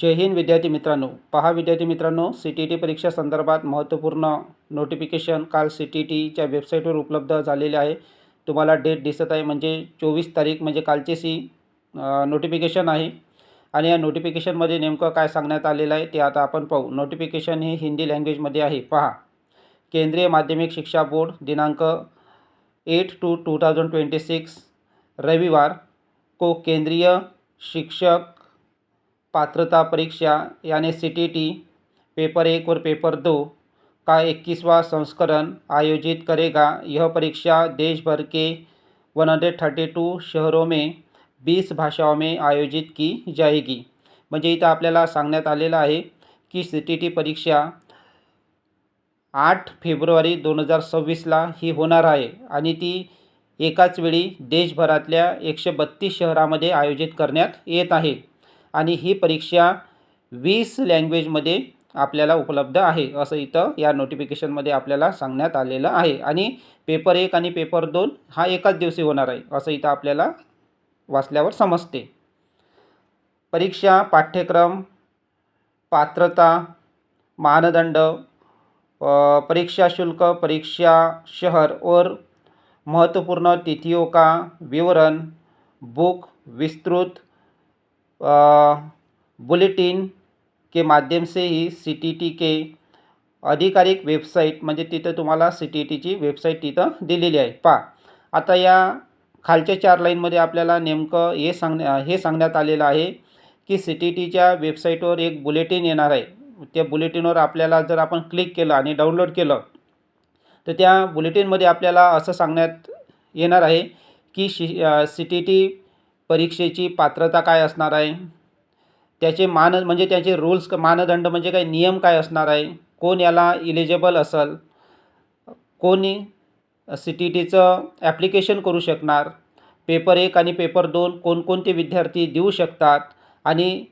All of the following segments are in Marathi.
जय हिंद विद्यार्थी मित्रांनो. पहा विद्यार्थी मित्रांनो सी टी टी परीक्षा संदर्भात महत्त्वपूर्ण नोटिफिकेशन काल सी टी टीच्या वेबसाईटवर उपलब्ध झालेले आहे. तुम्हाला डेट दिसत आहे म्हणजे चोवीस तारीख म्हणजे कालचे सी नोटिफिकेशन आहे. आणि या नोटिफिकेशनमध्ये नेमकं काय सांगण्यात आलेलं आहे ते आता आपण पाहू. नोटिफिकेशन हे हिंदी लँग्वेजमध्ये आहे. पहा. केंद्रीय माध्यमिक शिक्षा बोर्ड दिनांक eight two two thousand twenty six रविवार को केंद्रीय शिक्षक पात्रता परीक्षा याने सी टी टी पेपर एक और पेपर दो का इक्कीसवां संस्करण आयोजित करेगा. यह परीक्षा देश भर के वन हंड्रेड थर्टी टू शहरों में बीस भाषाओं में आयोजित की जाएगी. म्हणजे इथं आपल्याला सांगण्यात आलेलं आहे की सी टी टी परीक्षा आठ फेब्रुवारी दोन हजार सव्वीसला ही होणार आहे आणि ती एकाच वेळी देशभरातल्या एकशे बत्तीस शहरामध्ये आयोजित करण्यात येत आहे. आणि ही परीक्षा वीस लँग्वेजमध्ये आपल्याला उपलब्ध आहे असं इथं या नोटिफिकेशनमध्ये आपल्याला सांगण्यात आलेलं आहे. आणि पेपर एक आणि पेपर दोन हा एकाच दिवशी होणार आहे असं इथं आपल्याला वाचल्यावर समजते. परीक्षा पाठ्यक्रम पात्रता मानदंड परीक्षा शुल्क परीक्षा शहर और महत्त्वपूर्ण तिथियों का विवरण बुक विस्तृत बुलेटिन के माध्यम से ही सी टी टी के अधिकारिक वेबसाईट म्हणजे तिथं तुम्हाला सी टी टीची वेबसाईट तिथं दिलेली आहे. पा आता या खालच्या चार लाईनमध्ये आपल्याला नेमकं हे सांगण्या हे सांगण्यात आलेलं आहे की सी टी टीच्या वेबसाईटवर एक बुलेटिन येणार आहे. त्या बुलेटिनवर आपल्याला जर आपण क्लिक केलं आणि डाउनलोड केलं तर त्या बुलेटिनमध्ये आपल्याला असं सांगण्यात येणार आहे की शि सी टी टी परीक्षेची पात्रता काय असणार आहे? त्याचे मान म्हणजे त्याचे रूल्स मानदंड म्हणजे काय? नियम काय असणार आहे? कोण याला इलिजिबल असेल? कोणी सी टी टीचं ॲप्लिकेशन करू शकणार? पेपर एक आणि पेपर दोन कोणकोणते विद्यार्थी देऊ शकतात? आणि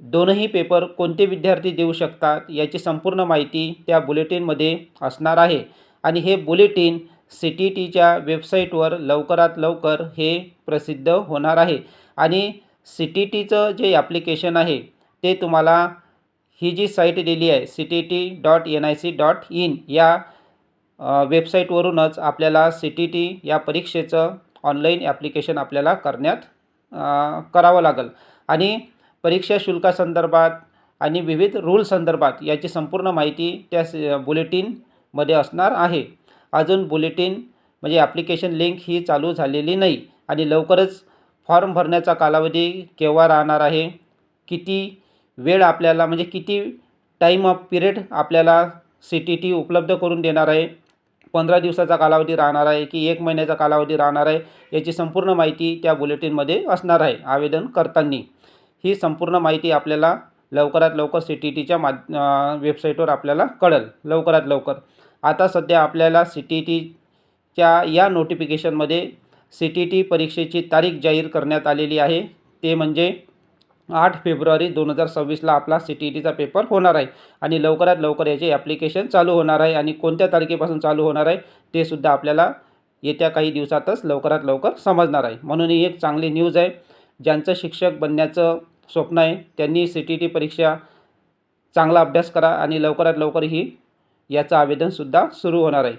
दोनही पेपर कोणते विद्यार्थी देऊ शकतात? याची संपूर्ण माहिती त्या बुलेटिनमध्ये असणार आहे. आणि हे बुलेटिन सी टी टीच्या वेबसाईटवर लवकरात लवकर हे प्रसिद्ध होणार आहे. आणि सी टी टीचं जे ॲप्लिकेशन आहे ते तुम्हाला ही जी साईट दिली आहे C T T dot N I C dot in या वेबसाईटवरूनच आपल्याला सी टी टी या परीक्षेचं ऑनलाईन ॲप्लिकेशन आपल्याला करण्यात करावं लागेल. आणि परीक्षा शुल्कासंदर्भात आणि विविध रूल संदर्भात याची संपूर्ण माहिती त्या बुलेटिनमध्ये असणार आहे. अजून बुलेटिन म्हणजे ॲप्लिकेशन लिंक ही चालू झालेली नाही आणि लवकरच फॉर्म भरण्याचा कालावधी केव्हा राहणार आहे? किती वेळ आपल्याला म्हणजे किती टाईम ऑफ पिरियड आपल्याला सी टी टी उपलब्ध करून देणार आहे? पंधरा दिवसाचा कालावधी राहणार आहे की एक महिन्याचा कालावधी राहणार आहे? याची संपूर्ण माहिती त्या बुलेटिनमध्ये असणार आहे आवेदन करताना. ही संपूर्ण माहिती आपल्याला लवकरात लवकर सी टी टीच्या मा वेबसाईटवर आपल्याला कळेल. लवकरात लवकर. आता सध्या आपल्याला सी टी टीच्या या नोटिफिकेशनमध्ये सी टी टी परीक्षेची तारीख जाहीर करण्यात आलेली आहे. ते म्हणजे आठ फेब्रुवारी दोन हजार सव्वीसला आपला सी टी टीचा पेपर होणार आहे आणि लवकरात लवकर याचे ॲप्लिकेशन चालू होणार आहे आणि कोणत्या तारखेपासून चालू होणार आहे ते सुद्धा आपल्याला येत्या काही दिवसातच लवकरात लवकर समजणार आहे. म्हणून ही एक चांगली न्यूज आहे. ज्यांचं शिक्षक बनण्याचं स्वप्न आहे त्यांनी सी टी टी परीक्षा चांगला अभ्यास करा आणि लवकरात लवकर ही याचं आवेदनसुद्धा सुरू होणार आहे.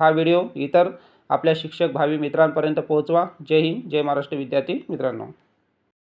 हा व्हिडिओ इतर आपल्या शिक्षक भावी मित्रांपर्यंत पोहोचवा. जय हिंद जय महाराष्ट्र. विद्यार्थी मित्रांनो.